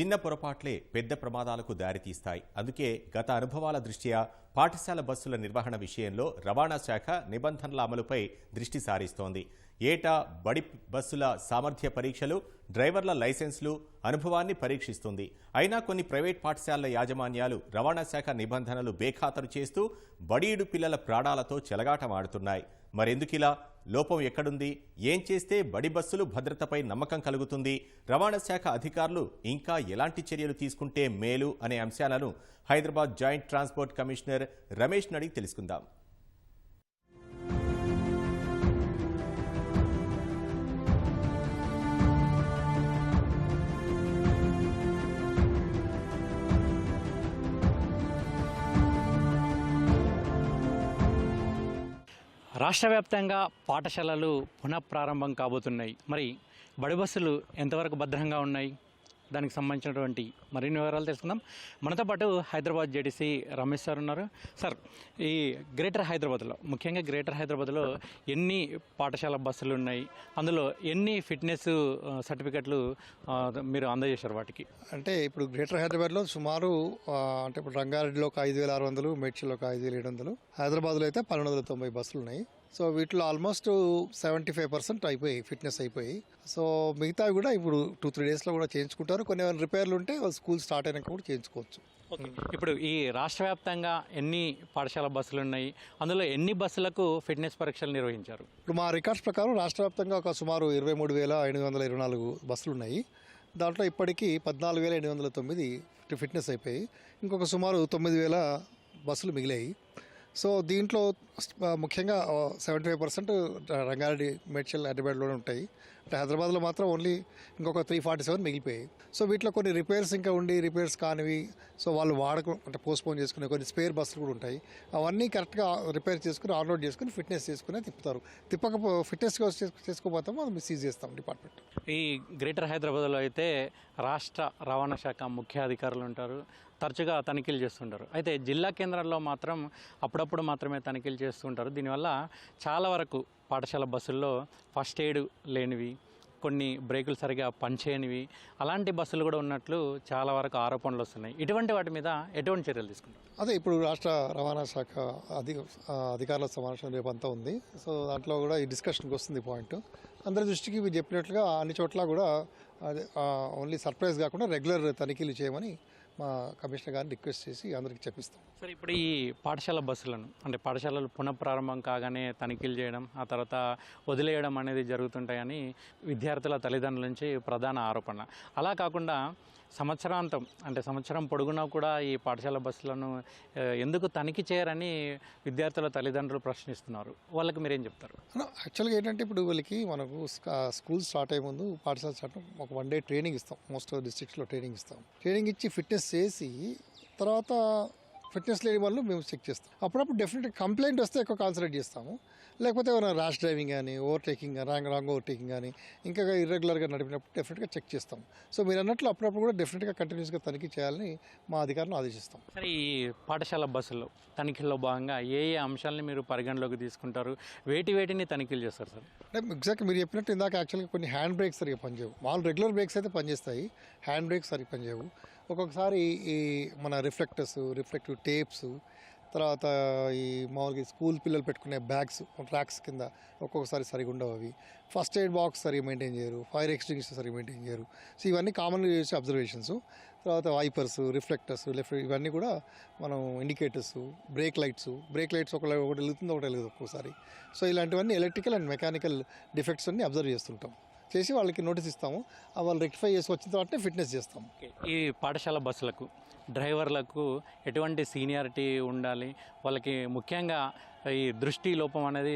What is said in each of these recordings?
చిన్న పొరపాట్లే పెద్ద ప్రమాదాలకు దారితీస్తాయి. అందుకే గత అనుభవాల దృష్ట్యా పాఠశాల బస్సుల నిర్వహణ విషయంలో రవాణా శాఖ నిబంధనల అమలుపై దృష్టి సారిస్తోంది. ఏటా బడి బస్సుల సామర్థ్య పరీక్షలు డ్రైవర్ల లైసెన్స్లు అనుభవాన్ని పరీక్షిస్తుంది. అయినా కొన్ని ప్రైవేట్ పాఠశాలల యాజమాన్యాలు రవాణా శాఖ నిబంధనలు బేఖాతరు చేస్తూ బడీడు పిల్లల ప్రాణాలతో చెలగాటమాడుతున్నాయి మరెందుకిలా లోపం ఎక్కడుంది? ఏం చేస్తే బడి బస్సులు భద్రతపై నమ్మకం కలుగుతుంది? రవాణా శాఖ అధికారులు ఇంకా ఎలాంటి చర్యలు తీసుకుంటే మేలు అనే అంశాలను Hyderabad joint transport commissioner Ramesh నడిగి తెలుసుకుందాం. రాష్ట్ర వ్యాప్తంగా పాఠశాలలు పునఃప్రారంభం కాబోతున్నాయి. మరి బడి బస్సులు ఎంతవరకు భద్రంగా ఉన్నాయి? దానికి సంబంధించినటువంటి మరిన్ని వివరాలు తెలుసుకుందాం. మనతో పాటు హైదరాబాద్ జేడీసీ రమేష్ సార్ ఉన్నారు. సార్ ఈ గ్రేటర్ హైదరాబాద్లో ముఖ్యంగా గ్రేటర్ హైదరాబాద్లో ఎన్ని పాఠశాల బస్సులు ఉన్నాయి? అందులో ఎన్ని ఫిట్నెస్ సర్టిఫికెట్లు మీరు అందజేశారు వాటికి? అంటే ఇప్పుడు గ్రేటర్ హైదరాబాద్లో సుమారు అంటే ఇప్పుడు రంగారెడ్డిలో ఒక ఐదు వేల ఆరు వందలు మేడ్చల్లో ఒక ఐదు వేల ఏడు వందలు హైదరాబాద్లో అయితే పన్నెండు వందల తొంభై బస్సులు ఉన్నాయి. సో వీటిలో ఆల్మోస్ట్ సెవెంటీ ఫైవ్ పర్సెంట్ అయిపోయాయి ఫిట్నెస్ అయిపోయి. సో మిగతావి కూడా ఇప్పుడు టూ త్రీ డేస్లో కూడా చేయించుకుంటారు. కొన్ని ఏమైనా రిపేర్లు ఉంటే స్కూల్ స్టార్ట్ అయినాక కూడా చేయించుకోవచ్చు. ఇప్పుడు ఈ రాష్ట్ర వ్యాప్తంగా ఎన్ని పాఠశాల బస్సులు ఉన్నాయి? అందులో ఎన్ని బస్సులకు ఫిట్నెస్ పరీక్షలు నిర్వహించారు? ఇప్పుడు మా రికార్డ్స్ ప్రకారం రాష్ట్ర వ్యాప్తంగా ఒక సుమారు ఇరవై మూడు వేల ఎనిమిది వందల ఇరవై నాలుగు బస్సులు ఉన్నాయి. దాంట్లో ఇప్పటికీ పద్నాలుగు వేల ఎనిమిది వందల తొమ్మిది ఫిట్నెస్ అయిపోయి ఇంకొక సుమారు తొమ్మిది వేల బస్సులు మిగిలాయి. సో దీంట్లో ముఖ్యంగా seventy five percent Rangareddy Medchal హైదరాబాద్లోనే ఉంటాయి. అంటే హైదరాబాద్లో మాత్రం ఓన్లీ ఇంకొక త్రీ ఫార్టీ సెవెన్ మిగిలిపోయాయి. సో వీటిలో కొన్ని రిపేర్స్ ఇంకా ఉండి రిపేర్స్ కానివి సో వాళ్ళు వాడక అంటే పోస్ట్పోన్ చేసుకునే కొన్ని స్పేర్ బస్సులు కూడా ఉంటాయి. అవన్నీ కరెక్ట్గా రిపేర్ చేసుకుని ఆన్లోడ్ చేసుకుని ఫిట్నెస్ చేసుకుని తిప్పుతారు. తిప్పకపో ఫిట్నెస్ చేసుకోపోతామో అది సీజ్ చేస్తాం డిపార్ట్మెంట్ ఈ గ్రేటర్ హైదరాబాద్లో అయితే రాష్ట్ర రవాణా శాఖ ముఖ్య అధికారులు ఉంటారు. తరచుగా తనిఖీలు చేస్తుంటారు. అయితే జిల్లా కేంద్రాల్లో మాత్రం అప్పుడప్పుడు మాత్రమే తనిఖీలు చేస్తుంటారు. దీనివల్ల చాలా వరకు పాఠశాల బస్సుల్లో ఫస్ట్ ఎయిడ్ లేనివి కొన్ని బ్రేకులు సరిగా పనిచేయనివి అలాంటి బస్సులు కూడా ఉన్నట్లు చాలా వరకు ఆరోపణలు వస్తున్నాయి. ఇటువంటి వాటి మీద ఎటువంటి చర్యలు తీసుకుంటారు? అదే ఇప్పుడు రాష్ట్ర రవాణా శాఖ అధి అధికారుల సమావేశం రేపంతా ఉంది. సో దాంట్లో కూడా ఈ డిస్కషన్కి వస్తుంది పాయింట్. అందరి దృష్టికి మీరు చెప్పినట్లుగా అన్ని చోట్ల కూడా అదే ఓన్లీ సర్ప్రైజ్ కాకుండా రెగ్యులర్ తనిఖీలు చేయమని మా కమిషనర్ గారిని రిక్వెస్ట్ చేసి అందరికి చెప్పిస్తాం. సరే ఇప్పుడు ఈ పాఠశాల బస్సులను అంటే పాఠశాలలు పునఃప్రారంభం కాగానే తనిఖీలు చేయడం ఆ తర్వాత వదిలేయడం అనేది జరుగుతుంటాయని విద్యార్థుల తల్లిదండ్రుల నుంచి ప్రధాన ఆరోపణ. అలా కాకుండా సంవత్సరాంతం అంటే సంవత్సరం పొడుగునా కూడా ఈ పాఠశాల బస్సులను ఎందుకు తనిఖీ చేయరని విద్యార్థుల తల్లిదండ్రులు ప్రశ్నిస్తున్నారు. వాళ్ళకి మీరేం చెప్తారు? యాక్చువల్గా ఏంటంటే ఇప్పుడు వీళ్ళకి మనకు స్కా- స్కూల్ స్టార్ట్ అయ్యే ముందు పాఠశాల స్టార్ట్ ఒక వన్ డే ట్రైనింగ్ ఇస్తాం. మోస్ట్ డిస్ట్రిక్ట్స్లో ట్రైనింగ్ ఇస్తాం. ట్రైనింగ్ ఇచ్చి ఫిట్నెస్ చేసి తర్వాత ఫిట్నెస్ లేని వాళ్ళు మేము చెక్ చేస్తాం. అప్పుడప్పుడు డెఫినెట్గా కంప్లైంట్ వస్తే ఎక్కువ కాన్సన్ట్రేట్ చేస్తాము. లేకపోతే ఏమైనా ర్యాష్ డ్రైవింగ్ కానీ ఓవర్టేకింగ్ కానీ రాంగ్ రాంగ్ ఓవర్టేకింగ్ కానీ ఇంకా ఇర్రెగ్యులర్గా నడిపినప్పుడు డెఫినెట్గా చెక్ చేస్తాం. సో మీరు అన్నట్లు అప్పుడప్పుడు కూడా డెఫినెట్గా కంటిన్యూస్గా తనిఖీ చేయాలని మా అధికారులను ఆదేశిస్తాం. సరే ఈ పాఠశాల బస్సులో తనిఖీల్లో భాగంగా ఏ ఏ అంశాలని మీరు పరిగణలోకి తీసుకుంటారు? వేటి వేటిని తనిఖీలు చేస్తారు సార్? అంటే ఎగ్జాక్ట్ మీరు చెప్పినట్టు ఇందాక యాక్చువల్గా కొన్ని హ్యాండ్ బ్రేక్స్ సరిగ్గా పనిచేయవు. మామూలు రెగ్యులర్ బ్రేక్స్ అయితే పనిచేస్తాయి. హ్యాండ్ బ్రేక్స్ సరిగ్గా పనిచేయవు. ఒక్కొక్కసారి ఈ మన రిఫ్లెక్టర్స్ రిఫ్లెక్టివ్ టేప్స్ తర్వాత ఈ మామూలుగా స్కూల్ పిల్లలు పెట్టుకునే బ్యాగ్స్ ట్రాక్స్ కింద ఒక్కొక్కసారి సరిగా ఉండవు అవి. ఫస్ట్ ఎయిడ్ బాక్స్ సరిగా మెయింటైన్ చేయరు ఫైర్ ఎక్స్టింగ్విషర్ సరిగా మెయింటైన్ చేయరు. సో ఇవన్నీ కామన్గా చేసే అబ్జర్వేషన్స్. తర్వాత వైపర్స్ రిఫ్లెక్టర్స్ ఇవన్నీ కూడా మనం indicators brake lights brake lights ఒక ఒకటి వెలుగుతుంది ఒకటి వెళ్ళదు ఒక్కోసారి. సో ఇలాంటివన్నీ ఎలక్ట్రికల్ అండ్ మెకానికల్ డిఫెక్ట్స్ అన్ని అబ్జర్వ్ చేస్తుంటాం. చేసి వాళ్ళకి నోటీస్ ఇస్తాము. వాళ్ళు రెక్టిఫై చేసి వచ్చిన తర్వాత ఫిట్నెస్ చేస్తాం ఈ పాఠశాల బస్సులకు డ్రైవర్లకు ఎటువంటి సీనియారిటీ ఉండాలి? వాళ్ళకి ముఖ్యంగా ఈ దృష్టి లోపం అనేది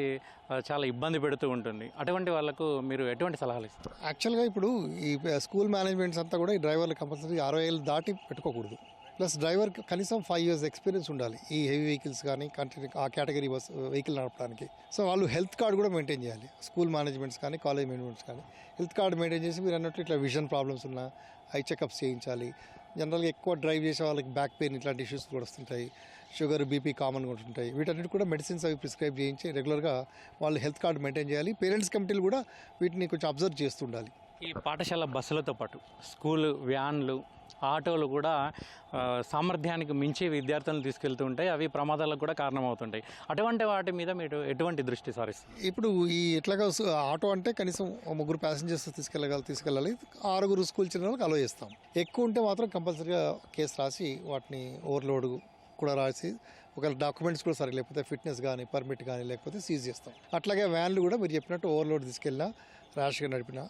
చాలా ఇబ్బంది పెడుతూ ఉంటుంది. అటువంటి వాళ్ళకు మీరు ఎటువంటి సలహాలు ఇస్తారు? యాక్చువల్గా ఇప్పుడు ఈ స్కూల్ మేనేజ్మెంట్స్ అంతా కూడా ఈ డ్రైవర్లు కంపల్సరీ అరవై ఏళ్ళు దాటి పెట్టుకోకూడదు. ప్లస్ డ్రైవర్ కనీసం ఫైవ్ ఇయర్స్ ఎక్స్పీరియన్స్ ఉండాలి. ఈ హెవీ వెహికల్స్ కానీ కంటిన్యూ ఆ కేటగిరీ బస్ వెహికల్ నడపడానికి. సో వాళ్ళు హెల్త్ కార్డు కూడా మెయింటైన్ చేయాలి. స్కూల్ మేనేజ్మెంట్స్ కానీ కాలేజ్ మేనేజ్మెంట్స్ కానీ. హెల్త్ కార్డు మెయింటైన్ చేసి మీరు అన్నట్టు ఇట్లా విజన్ ప్రాబ్లమ్స్ ఉన్నా ఐ చెకప్స్ చేయించాలి. జనరల్గా ఎక్కువ డ్రైవ్ చేసే వాళ్ళకి బ్యాక్ పెయిన్ ఇట్లాంటి ఇష్యూస్ కూడా వస్తుంటాయి. షుగర్ బీపీ కామన్గా ఉంటుంటాయి వీటన్నిటి కూడా మెడిసిన్స్ అవి ప్రిస్క్రైబ్ చేయించి రెగ్యులర్గా వాళ్ళు హెల్త్ కార్డు మెయింటైన్ చేయాలి. పేరెంట్స్ కమిటీలు కూడా వీటిని కొంచెం అబ్జర్వ్ చేస్తుండాలి. ఈ పాఠశాల బస్సులతో పాటు స్కూల్ వ్యాన్లు ఆటోలు కూడా సామర్థ్యానికి మించి విద్యార్థులను తీసుకెళ్తూ ఉంటాయి. అవి ప్రమాదాలకు కూడా కారణమవుతుంటాయి. అటువంటి వాటి మీద మీరు ఎటువంటి దృష్టి సారిస్తారు ఇప్పుడు ఈ ఎట్లాగా ఆటో అంటే కనీసం ముగ్గురు ప్యాసింజర్స్ తీసుకెళ్ళగల తీసుకెళ్ళాలి. ఆరుగురు స్కూల్ చిల్డ్రన్లకు అలో చేస్తాం. ఎక్కువ ఉంటే మాత్రం కంపల్సరీగా కేసు రాసి వాటిని ఓవర్లోడ్ కూడా రాసి ఒకవేళ డాక్యుమెంట్స్ కూడా సరే లేకపోతే ఫిట్నెస్ కానీ పర్మిట్ కానీ లేకపోతే సీజ్ చేస్తాం. అట్లాగే వ్యాన్లు కూడా మీరు చెప్పినట్టు ఓవర్లోడ్ తీసుకెళ్ళినా ర్యాష్గా నడిపిన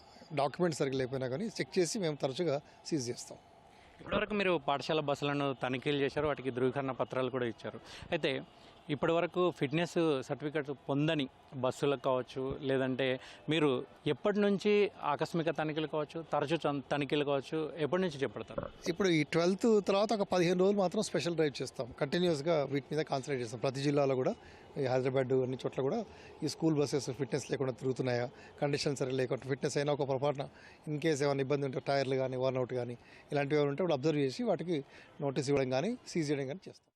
డాక్యుమెంట్స్ సరిగ్గా లేకపోయినా కానీ చెక్ చేసి మేము తరచుగా సీజ్ చేస్తాం. ఇప్పటివరకు మీరు పాఠశాల బస్సులను తనిఖీలు చేశారు వాటికి ధృవీకరణ పత్రాలు కూడా ఇచ్చారు. అయితే ఇప్పటివరకు ఫిట్నెస్ సర్టిఫికేట్ పొందని బస్సులకు కావచ్చు లేదంటే మీరు ఎప్పటి నుంచి ఆకస్మిక తనిఖీలు కావచ్చు తరచూ తన్- తనిఖీలు కావచ్చు ఎప్పటి నుంచి చేపడతారు? ఇప్పుడు ఈ ట్వెల్త్ తర్వాత ఒక పదిహేను రోజులు మాత్రం స్పెషల్ డ్రైవ్ చేస్తాం. కంటిన్యూస్గా వీటి మీద కాన్సన్ట్రేట్ చేస్తాం. ప్రతి జిల్లాలో కూడా ఈ హైదరాబాద్ అన్ని చోట్ల కూడా ఈ స్కూల్ బస్సెస్ ఫిట్నెస్ లేకుండా తిరుగుతున్నాయా? కండిషన్ సరే లేకుండా ఫిట్నెస్ అయినా ఒక పొరపాటున ఇన్ కేస్ ఏమైనా ఇబ్బంది ఉంటే టైర్లు కానీ వర్నౌట్ కానీ ఇలాంటివి ఏమైనా ఉంటే అబ్జర్వ్ చేసి వాటికి నోటీస్ ఇవ్వడం కానీ సీజ్ చేయడం కానీ చేస్తాం.